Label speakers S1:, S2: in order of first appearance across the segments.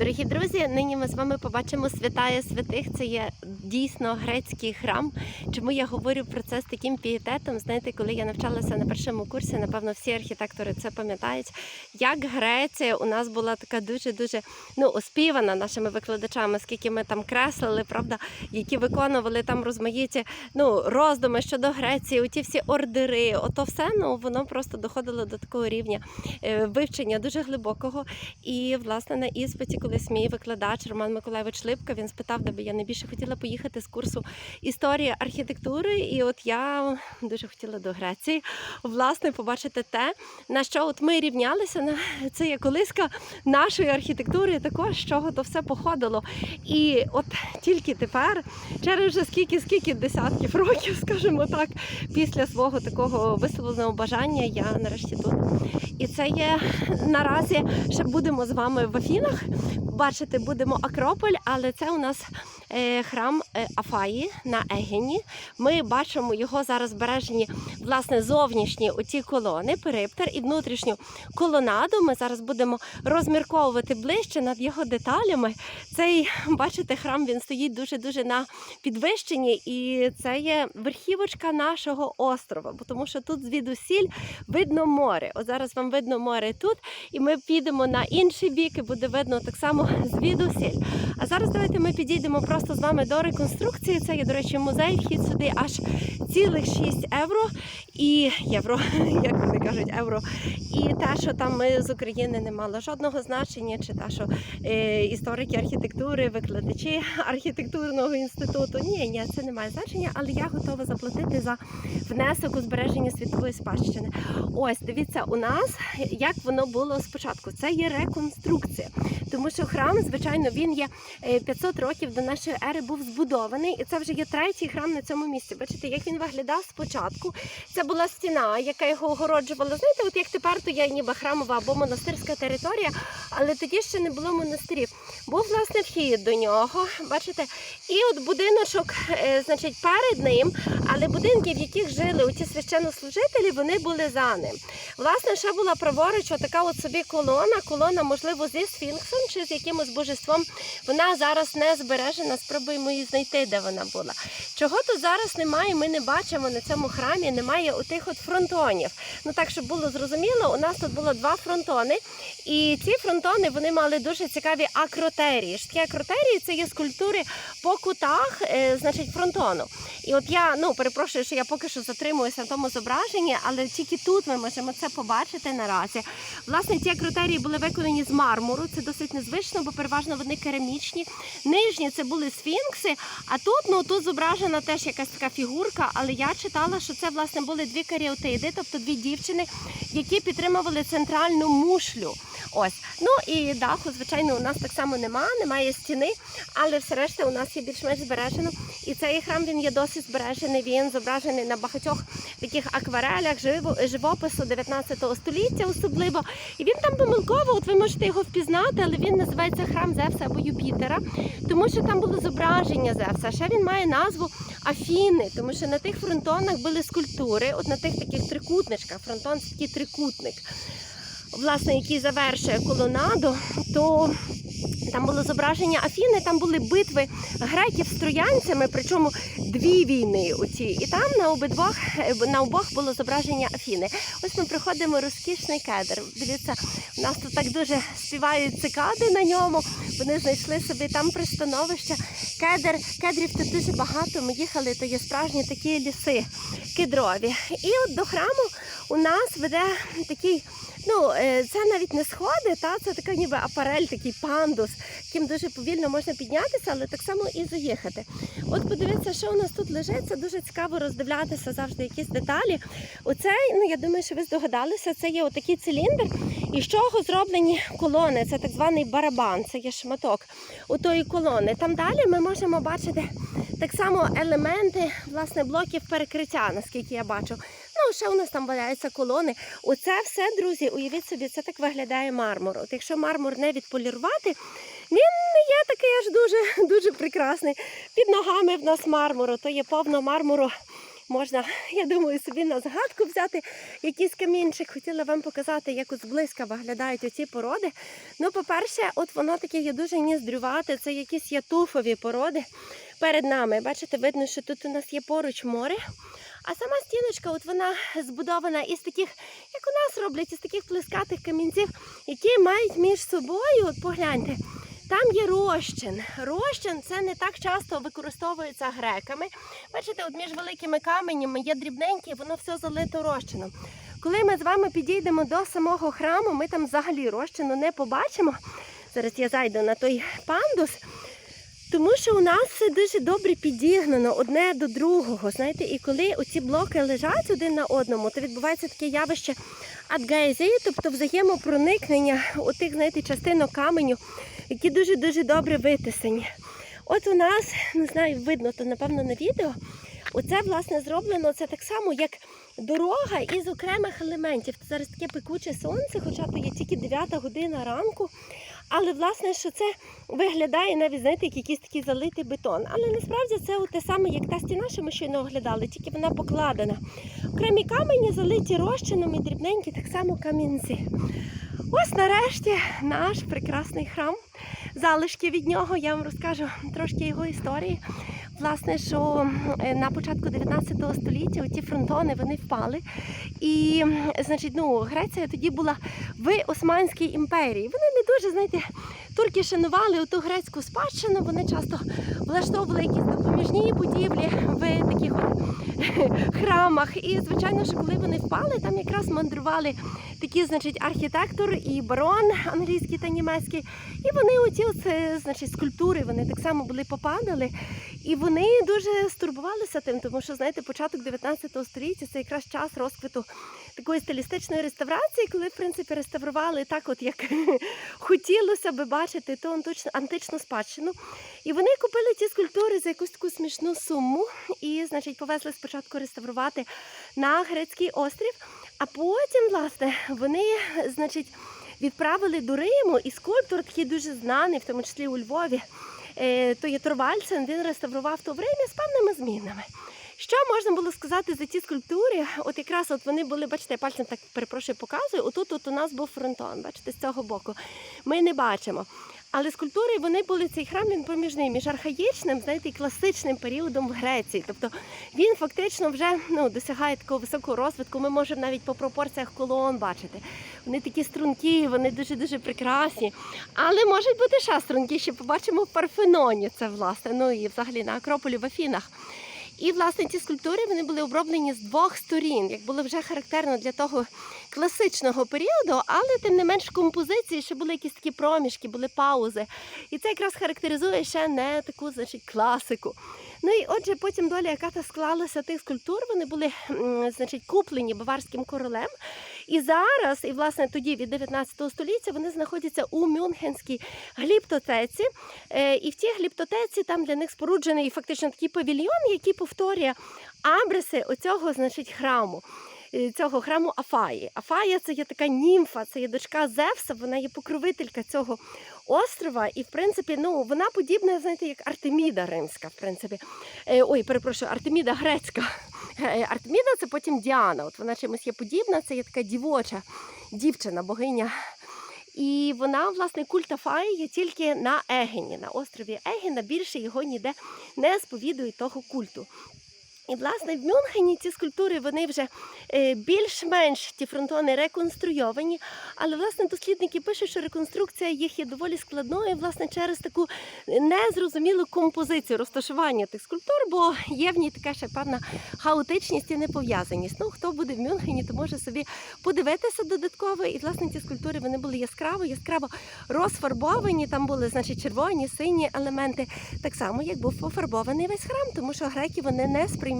S1: Дорогі друзі, нині ми з вами побачимо святая святих. Це є дійсно грецький храм. Чому я говорю про це з таким пієтетом? Знаєте, коли я навчалася на першому курсі, напевно, всі архітектори це пам'ятають. Як Греція у нас була така дуже дуже ну оспівана нашими викладачами, скільки ми там креслили, правда, які виконували там розмаїті ну роздуми щодо Греції, оті всі ордери, ото все ну воно просто доходило до такого рівня е, вивчення дуже глибокого. І власне на іспиті, колись мій викладач Роман Миколаївич Липка, він спитав, де би я найбільше хотіла поїхати з курсу історії архітектури. І от я дуже хотіла до Греції, власне, побачити те, на що от ми рівнялися на це є колиска нашої архітектури, також з чого то все походило. І от тільки тепер, через вже скільки, скільки десятків років, скажімо так, після свого такого висловленого бажання, я нарешті тут. І це є наразі ще будемо з вами в Афінах. Бачити будемо Акрополь, але це у нас храм е, Афаї на Егені. Ми бачимо його зараз збережені власне зовнішні оці колони, периптер і внутрішню колонаду. Ми зараз будемо розмірковувати ближче над його деталями. Цей, бачите, храм він стоїть дуже дуже на підвищенні, і це є верхівочка нашого острова, бо тому що тут звідусіль видно море. От зараз вам видно море тут, і ми підемо на інший бік, і буде видно так само звідусіль. А зараз давайте ми підійдемо просто з вами до реконструкції. Це є, до речі, музей. Вхід сюди аж цілих 6 євро і євро, як вони кажуть, євро. І те, що там ми з України не мало жодного значення, чи те, що е, історики архітектури, викладачі архітектурного інституту. Ні, ні, це не має значення, але я готова заплатити за внесок у збереження світової спадщини. Ось дивіться, у нас як воно було спочатку. Це є реконструкція, тому що храм, звичайно, він є е, 500 років до нашої ери був збудований, і це вже є третій храм на цьому місці. Бачите, як він виглядав спочатку. Це була стіна, яка його огороджувала. Знаєте, от як тепер то є ніби храмова або монастирська територія, але тоді ще не було монастирів. Був власне вхід до нього. Бачите, і от будиночок, е, значить, перед ним, але будинки, в яких жили оті священнослужителі, вони були за ним. Власне, ще була праворуч така от собі колона. Колона, можливо, зі сфінксом чи з якимось божеством. Вона зараз не збережена. Спробуємо її знайти, де вона була. Чого тут зараз немає, ми не бачимо на цьому храмі, немає отих от фронтонів. Ну так, щоб було зрозуміло, у нас тут було два фронтони, і ці фронтони вони мали дуже цікаві Ж Такі акротерії це є скульптури по кутах, е, значить, фронтону. І от я ну перепрошую, що я поки що затримуюся на тому зображенні, але тільки тут ми можемо це побачити наразі. Власне, ці акротерії були виконані з мармуру. Це досить незвично, бо переважно вони керамічні. Нижні це були сфінкси. А тут ну тут зображена теж якась така фігурка. Але я читала, що це власне були дві каріотиди, тобто дві дівчини, які підтримували центральну мушлю. Ось, ну і даху, звичайно, у нас так само нема, немає стіни, але все решта у нас є більш-менш збережено. І цей храм він є досить збережений. Він зображений на багатьох таких акварелях живопису 19 століття, особливо. І він там помилково, от ви можете його впізнати, але він називається храм Зевса або Юпітера, тому що там було зображення Зевса. Ще він має назву Афіни, тому що на тих фронтонах були скульптури, от на тих таких трикутничках. Фронтон це такий трикутник власне, який завершує колонаду, то там було зображення Афіни, там були битви греків з троянцями, причому дві війни оці. І там на обидвох на обох було зображення Афіни. Ось ми приходимо розкішний кедр. Дивіться, у нас тут так дуже співають цикади на ньому. Вони знайшли собі там пристановище. Кедр, кедрів тут дуже багато. Ми їхали, то є справжні такі ліси кедрові. І от до храму у нас веде такий. Ну, е, це навіть не сходи, та це така ніби апарель, такий пандус, яким дуже повільно можна піднятися, але так само і заїхати. От подивіться, що у нас тут лежить. Це дуже цікаво роздивлятися завжди якісь деталі. Оцей, ну я думаю, що ви здогадалися, це є отакий циліндр, і з чого зроблені колони. Це так званий барабан, це є шматок отої колони. Там далі ми можемо бачити так само елементи власне блоків перекриття, наскільки я бачу. Ще у нас там валяються колони. Оце все, друзі, уявіть собі, це так виглядає мармур. От якщо мармур не відполірувати, він не є такий аж дуже, дуже прекрасний. Під ногами в нас мармуру, то є повно мармуру Можна, я думаю, собі на згадку взяти якийсь камінчик. Хотіла вам показати, як от зблизька виглядають оці породи. Ну, по-перше, от воно таке є дуже ніздрювате, це якісь є туфові породи перед нами. Бачите, видно, що тут у нас є поруч море. А сама стіночка, от вона збудована із таких, як у нас роблять, із таких плескатих камінців, які мають між собою, от погляньте, там є розчин. Розчин це не так часто використовується греками. Бачите, от між великими каменями є дрібненькі, воно все залито розчином. Коли ми з вами підійдемо до самого храму, ми там взагалі розчину не побачимо. Зараз я зайду на той пандус. Тому що у нас все дуже добре підігнано одне до другого. Знаєте, і коли оці блоки лежать один на одному, то відбувається таке явище адгезії, тобто взаємопроникнення у тих, знаєте, частинок каменю, які дуже-дуже добре витисані. От у нас, не знаю, видно то напевно на відео. Оце власне зроблено це так само, як дорога із окремих елементів. Зараз таке пекуче сонце, хоча то є тільки 9 година ранку. Але власне, що це виглядає навіть, знаєте, як якийсь такий залитий бетон. Але насправді це те саме, як та стіна, що ми щойно оглядали, тільки вона покладена. Окремі камені залиті розчином і дрібненькі, так само камінці. Ось нарешті наш прекрасний храм. Залишки від нього я вам розкажу трошки його історії. Власне, що е, на початку 19 століття ті фронтони вони впали. І, значить, ну, Греція тоді була в Османській імперії. Вони не дуже, знаєте, турки шанували ту грецьку спадщину. Вони часто влаштовували якісь допоміжні будівлі в таких от храмах. І, звичайно, що коли вони впали, там якраз мандрували такі, значить, архітектор і барон англійський та німецький. І вони оці оце, значить, скульптури, вони так само були попадали. І вони дуже стурбувалися тим, тому що, знаєте, початок 19 століття це якраз час розквіту такої стилістичної реставрації, коли, в принципі, реставрували так, от як хотілося би бачити ту античну, античну спадщину. І вони купили ті скульптури за якусь таку смішну суму і, значить, повезли спочатку реставрувати на грецький острів, а потім, власне, вони, значить, відправили до Риму, і скульптор такий дуже знаний, в тому числі у Львові. е, То є Торвальцен, він реставрував то в Римі з певними змінами. Що можна було сказати за ці скульптури? От якраз от вони були, бачите, я пальцем так перепрошую, показую. Отут от у нас був фронтон, бачите, з цього боку. Ми не бачимо. Але скульптури вони були цей храм він проміжний між архаїчним, знаєте, і класичним періодом в Греції. Тобто він фактично вже ну, досягає такого високого розвитку. Ми можемо навіть по пропорціях колон бачити. Вони такі стрункі, вони дуже дуже прекрасні. Але можуть бути ще стрункіші. Побачимо в Парфеноні. Це власне. Ну і взагалі на Акрополі в Афінах. І власне ці скульптури вони були оброблені з двох сторін, як було вже характерно для того класичного періоду, але тим не менш в композиції ще були якісь такі проміжки, були паузи. І це якраз характеризує ще не таку, значить, класику. Ну і отже, потім доля, яка та склалася тих скульптур, вони були значить, куплені баварським королем. І зараз, і власне тоді від 19 століття, вони знаходяться у Мюнхенській гліптотеці. Е, І в тій гліптотеці там для них споруджений фактично такий павільйон, який повторює абриси оцього, значить, храму. е, Цього храму Афаї. Афая це є така німфа, це є дочка Зевса, вона є покровителька цього острова. І, в принципі, ну, вона подібна, знаєте, як Артеміда римська, в принципі. Е, ой, перепрошую, Артеміда грецька. Е, Артеміда це потім Діана. От вона чимось є подібна, це є така дівоча дівчина, богиня. І вона, власне, культ Афаї є тільки на Егені, на острові Егена. Більше його ніде не сповідують того культу. І, власне, в Мюнхені ці скульптури вони вже е, більш-менш ті фронтони реконструйовані. Але власне дослідники пишуть, що реконструкція їх є доволі складною, власне, через таку незрозумілу композицію розташування тих скульптур, бо є в ній така ще певна хаотичність і непов'язаність. Ну, хто буде в Мюнхені, то може собі подивитися додатково. І власне ці скульптури вони були яскраво, яскраво розфарбовані. Там були, значить, червоні, сині елементи, так само, як був пофарбований весь храм, тому що греки вони не сприймали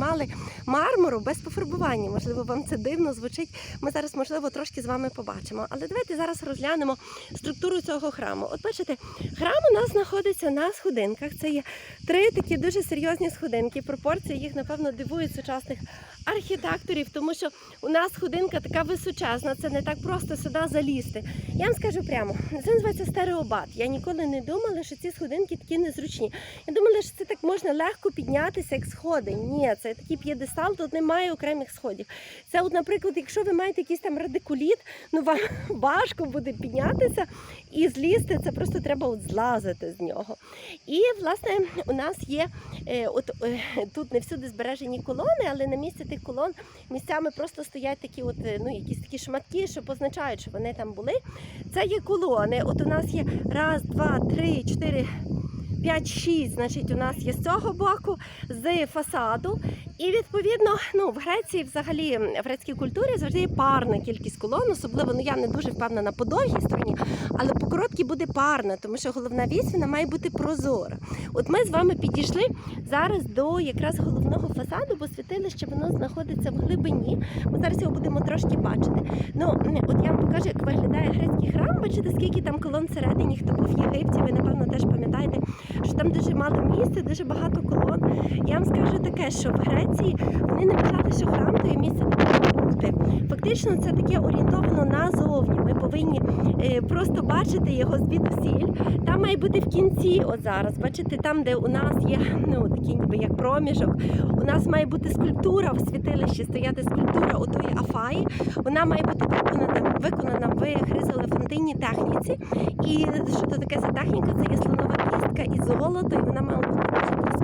S1: мармуру без пофарбування. Можливо, вам це дивно звучить. Ми зараз, можливо, трошки з вами побачимо. Але давайте зараз розглянемо структуру цього храму. От бачите, храм у нас знаходиться на сходинках. Це є три такі дуже серйозні сходинки. Пропорції їх, напевно, дивують сучасних архітекторів, тому що у нас сходинка така височезна, це не так просто сюди залізти. Я вам скажу прямо, це називається стереобат. Я ніколи не думала, що ці сходинки такі незручні. Я думала, що це так можна легко піднятися, як сходи. Ні, Це такий п'єдестал, тут немає окремих сходів. Це, от, наприклад, якщо ви маєте якийсь там радикуліт, ну вам важко буде піднятися і злізти. Це просто треба от злазити з нього. І власне у нас є е, от е, тут не всюди збережені колони, але на місці тих колон місцями просто стоять такі, от е, ну якісь такі шматки, що позначають, що вони там були. Це є колони. От у нас є раз, два, три, чотири. 5-6, значить, у нас є з цього боку, з фасаду. І відповідно, ну в Греції, взагалі, в грецькій культурі завжди є парна кількість колон, особливо ну я не дуже впевнена по довгій стороні, але по короткій буде парна, тому що головна вісь вона має бути прозора. От ми з вами підійшли зараз до якраз головного фасаду, бо святилище воно знаходиться в глибині. Ми зараз його будемо трошки бачити. Ну от я вам покажу, як виглядає грецький храм. Бачите, скільки там колон всередині, хто був в Єгипті, ви напевно теж пам'ятаєте, що там дуже мало місця, дуже багато колон. Я вам скажу таке, що в Греції вони не вважали, що храм то є місце, де бути. Фактично, це таке орієнтовано назовні. Ми повинні е, просто бачити його звідусіль. Там має бути в кінці, от зараз. Бачите, там, де у нас є ну такий ніби як проміжок. У нас має бути скульптура в святилищі, стояти скульптура отої Афаї. Вона має бути виконана, виконана в хризолефантинній техніці. І що це таке за техніка? Це є слонова кістка і золото, і вона має бути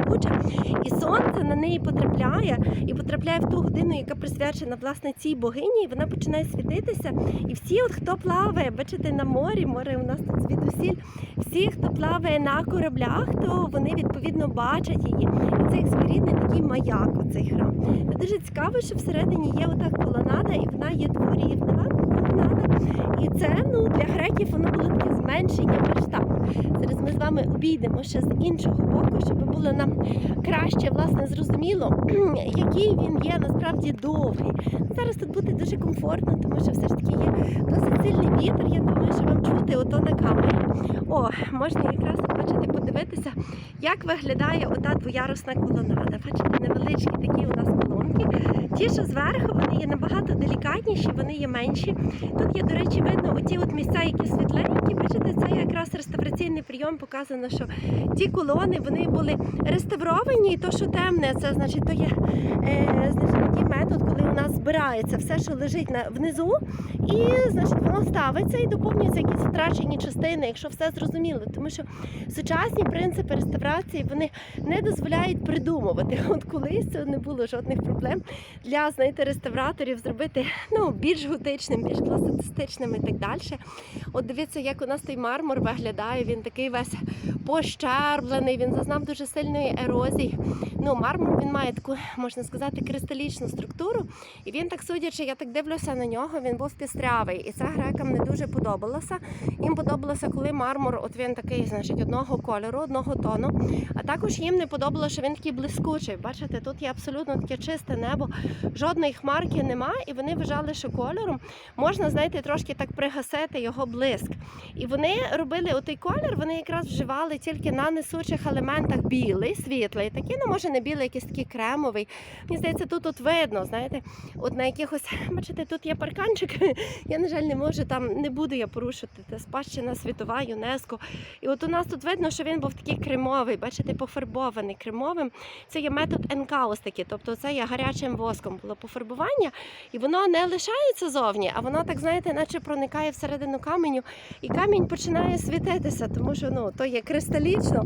S1: дуже блискуча. І сонце на неї потрапляє і потрапляє в ту годину, яка присвячена власне цій богині, і вона починає світитися. І всі, от хто плаває, бачите, на морі, море у нас тут звідусіль, всі, хто плаває на кораблях, то вони відповідно бачать її. І це як своєрідний такий маяк, оцей храм. Дуже цікаво, що всередині є отак колонада, і вона є дворівнева колонада. І це ну для греків воно було таке зменшення масштабу. Зараз ми з вами обійдемо ще з іншого боку, щоб було нам краще власне зрозуміло, який він є насправді довгий. Зараз тут буде дуже комфортно, тому що все ж таки є досить сильний вітер. Я думаю, що вам чути ото на камері. О, можна якраз бачите, подивитися, як виглядає ота двоярусна колонада. Бачите, невеличкі такі у нас колонки. Ті, що зверху, вони є набагато делікатніші, вони є менші. Тут є, до речі, видно оті от місця, які світленькі. Бачите, це якраз реставраційний прийом. Показано, що ті колони вони були реставровані, і то, що темне, це значить, то є е, значить, такий метод, коли у нас збирається все, що лежить на внизу, і значить воно ставиться і доповнюються якісь втрачені частини, якщо все зрозуміло. Тому що сучасні принципи реставрації вони не дозволяють придумувати. От колись це не було жодних проблем для знаєте, реставраторів зробити ну, більш готичним, більш класицистичним і так далі. От дивіться, як у нас той мармур виглядає. Він такий весь пощерблений, він зазнав дуже сильної ерозії. Ну, мармур він має таку, можна сказати, кристалічну структуру. І він так судячи, я так дивлюся на нього, він був пістрявий. І це грекам не дуже подобалося. Їм подобалося, коли мармур, от він такий, значить, одного кольору, одного тону. А також їм не подобалося, що він такий блискучий. Бачите, тут є абсолютно таке чисте небо, жодної хмарки нема, і вони вважали, що кольором можна, знаєте, трошки так пригасити його блиск. І вони робили отий колір, вони якраз вживали тільки на несучих елементах білий, світлий, такий, ну може не білий, якийсь такий кремовий. Мені здається, тут от видно, знаєте, от на якихось, бачите, тут є парканчик. Я, на жаль, не можу там, не буду я порушити. Це спадщина світова, ЮНЕСКО. І от у нас тут видно, що він був такий кремовий, бачите, пофарбований кремовим. Це є метод енкаус такий, тобто це є гарячим воском було пофарбування, і воно не лишається зовні, а воно так, знаєте, наче проникає всередину каменю, і камінь починає світитися, тому що ну то є кристалічно,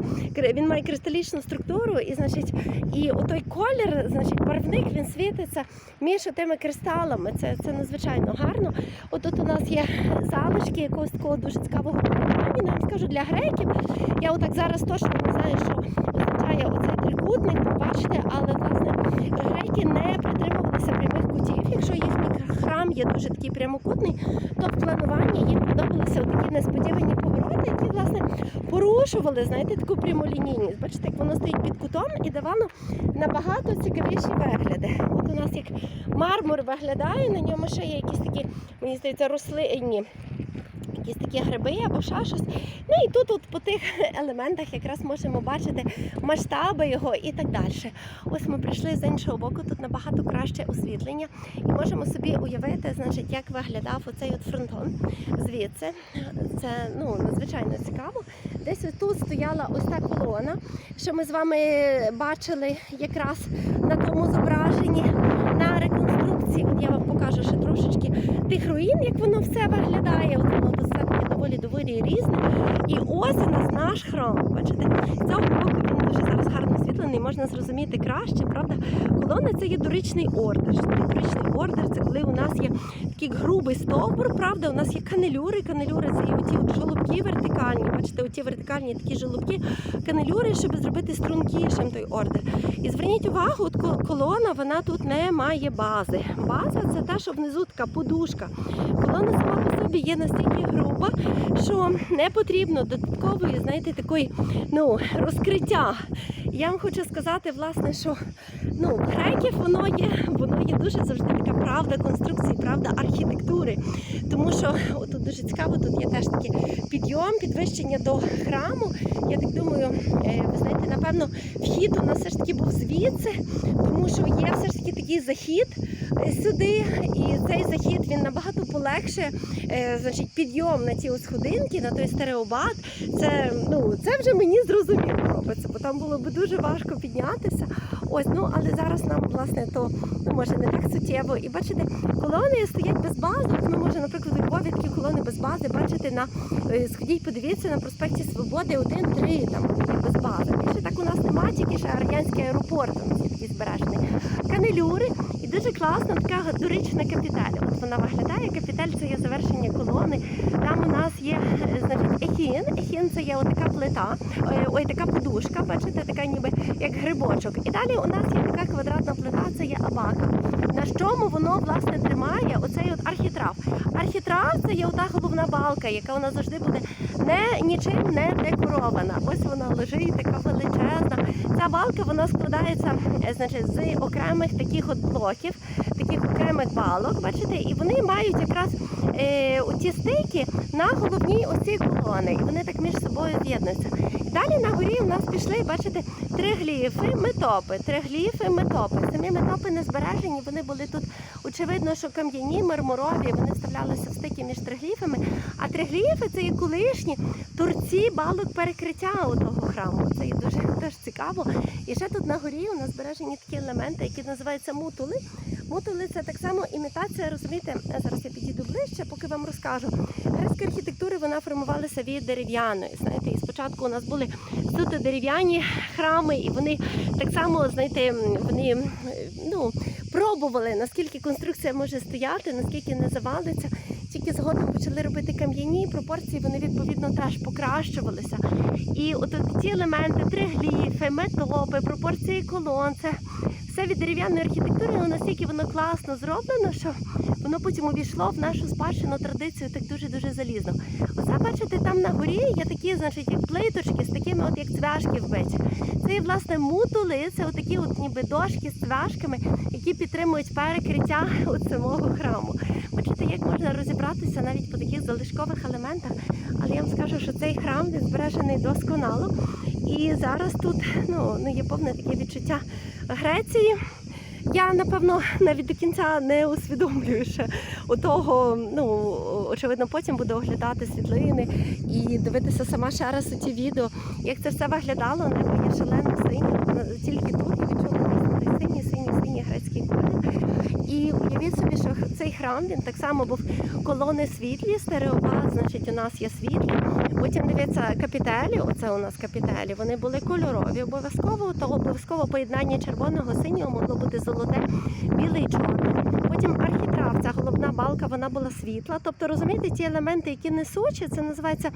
S1: він має кристалічну структуру, і значить, і отой колір, значить, барвник він світиться між тими кристалами. Це, це надзвичайно гарно. От тут у нас є залишки якогось такого дуже цікавого каміння. Я вам скажу для греків. Я отак зараз точно не знаю, що означає оцей трикутник, побачите, але греки не притримувалися прямих кутів. Якщо їхній храм є дуже такий прямокутний, то в плануванні їм подобалися такі несподівані повороти, які власне порушували, знаєте, таку прямолінійність. Бачите, як воно стоїть під кутом і давало набагато цікавіші вигляди. От у нас як мармур виглядає, на ньому ще є якісь такі, мені здається, рослинні якісь такі гриби або ще щось. Ну і тут от по тих елементах якраз можемо бачити масштаби його і так далі. Ось ми прийшли з іншого боку, тут набагато краще освітлення, і можемо собі уявити, значить, як виглядав оцей от фронтон звідси. Це ну надзвичайно цікаво. Десь тут стояла ось та колона, що ми з вами бачили якраз на тому зображенні реконструкції. От я вам покажу ще трошечки тих руїн, як воно все виглядає. От воно все доволі доволі різне. І ось у нас наш храм. Бачите, цього боку він дуже зараз гарно освітлений, можна зрозуміти краще, правда? Колона це є доричний ордер. Доричний ордер це коли у нас є такий грубий стовбур, правда, у нас є канелюри. Канелюри це є оті от жолобки вертикальні. Бачите, оті вертикальні такі жолобки, канелюри, щоб зробити стрункішим той ордер. І зверніть увагу, от колона вона тут не має бази. База це те, що внизу така подушка. Колона сама по собі є настільки груба, що не потрібно додаткової, знаєте, такої ну, розкриття. Я вам хочу сказати, власне, що ну, греків воно є, воно є дуже завжди така правда конструкції, правда архітектури. Тому що тут дуже цікаво, тут є теж такий підйом, підвищення до храму. Я так думаю, е, ви знаєте, напевно, вхід у нас все ж таки був звідси, тому що є все ж таки такий захід е, сюди, і цей захід він набагато полегшує е, значить, підйом на ось сходинки, на той стереобат. Це, ну, це вже мені зрозуміло робиться, бо там було б дуже важко піднятися. Ось, ну але зараз нам власне то ну, може не так суттєво. І бачите, колони стоять без бази. Ми може, наприклад, у Львові такі колони без бази бачити на е, сходіть, подивіться на проспекті Свободи 1-3, там без бази. Більше так у нас немає, тільки ще радянський аеропорт є такий збережений. Канелюри дуже класна така дорична капіталь. От вона виглядає. Капіталь це є завершення колони. Там у нас є значить ехін. Ехін це є отака плита, е, ой, така подушка, бачите, така ніби як грибочок. І далі у нас є така квадратна плита, це є абака. На чому воно власне тримає оцей от архітрав. Архітрав це є ота головна балка, яка у нас завжди буде не нічим не декорована. Ось вона лежить, така величезна. Ця балка вона складається е, значить, з окремих таких от блоків, таких окремих балок, бачите, і вони мають якраз е, оці стики на головній оці колони. І вони так між собою з'єднуються. І далі на горі у нас пішли, бачите, тригліфи, метопи, тригліфи, метопи. Самі метопи не збережені, вони були тут, очевидно, що кам'яні, мармурові, вони вставлялися в стики між тригліфами. А тригліфи це є колишні торці балок перекриття у того храму. Це є дуже теж цікаво. І ще тут на горі у нас збережені такі елементи, які називаються мутули. Мутули це так само імітація, розумієте, зараз я підійду ближче, поки вам розкажу. Грецька архітектура вона формувалася від дерев'яної. Знаєте, і спочатку у нас були суто дерев'яні храми, і вони так само, знаєте, вони ну, пробували, наскільки конструкція може стояти, наскільки не завалиться. Тільки згодом почали робити кам'яні пропорції, вони відповідно теж покращувалися. І от ці елементи, тригліфи, метопи, пропорції колон, це все від дерев'яної архітектури, але настільки воно класно зроблено, що воно потім увійшло в нашу спадщину традицію так дуже-дуже залізно. Оце бачите, там на горі є такі, значить, як плиточки з такими, от як цвяшки вбиті. Це є власне мутули, це отакі от ніби дошки з цвяшками, які підтримують перекриття от самого храму. Бачите, як можна розібратися навіть по таких залишкових елементах. Але я вам скажу, що цей храм він збережений досконало. І зараз тут ну, ну, є повне таке відчуття Греції. Я напевно навіть до кінця не усвідомлюю ще того. Ну очевидно, потім буду оглядати світлини і дивитися сама ще раз у ті відео, як це все виглядало. Небо є шалено синє. Тільки тут я відчула синій, синій, синій грецький колір. І уявіть собі, що цей храм він так само був колони світлі, стереопад, значить, у нас є світлі. Потім дивіться капітелі. Оце у нас капітелі. Вони були кольорові. Обов'язково то обов'язково поєднання червоного синього могло бути золоте, біле і чорне. Потім архітрав, ця головна балка, вона була світла. Тобто, розумієте, ті елементи, які несучі, це називається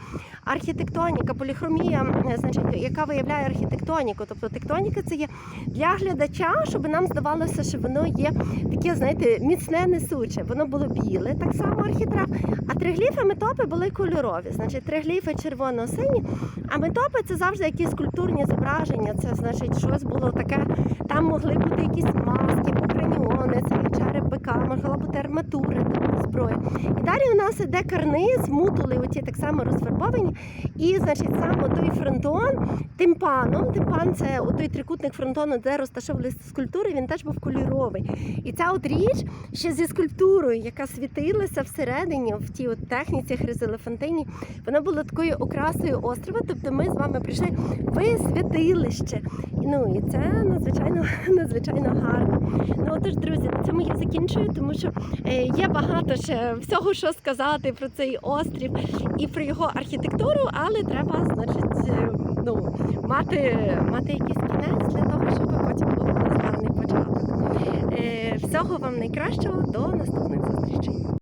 S1: архітектоніка, поліхромія, е, значить, яка виявляє архітектоніку. Тобто тектоніка це є для глядача, щоб нам здавалося, що воно є таке, знаєте, міцне несуче. Воно було біле, так само архітрав. А тригліфи метопи були кольорові. Значить, тригліфи червоно-сині, а метопи це завжди якісь скульптурні зображення. Це значить щось було таке. Там могли бути якісь маски, є могла бути арматура, зброя. І далі у нас іде карниз, мутули, оті так само розфарбовані. І, значить, саме той фронтон тимпаном. Тимпан це той трикутник фронтону, де розташовувалися скульптури, він теж був кольоровий. І ця от річ ще зі скульптурою, яка світилася всередині, в тій от техніці хризелефантині, вона була такою окрасою острова. Тобто ми з вами прийшли в святилище. Ну і це надзвичайно надзвичайно гарно. Ну отож, друзі, на цьому я закінчую, тому що е, є багато ще всього, що сказати про цей острів і про його архітектуру, але треба, значить, е, ну, мати, мати якийсь кінець для того, щоб потім був гарний початок. Е, всього вам найкращого, до наступних зустрічей.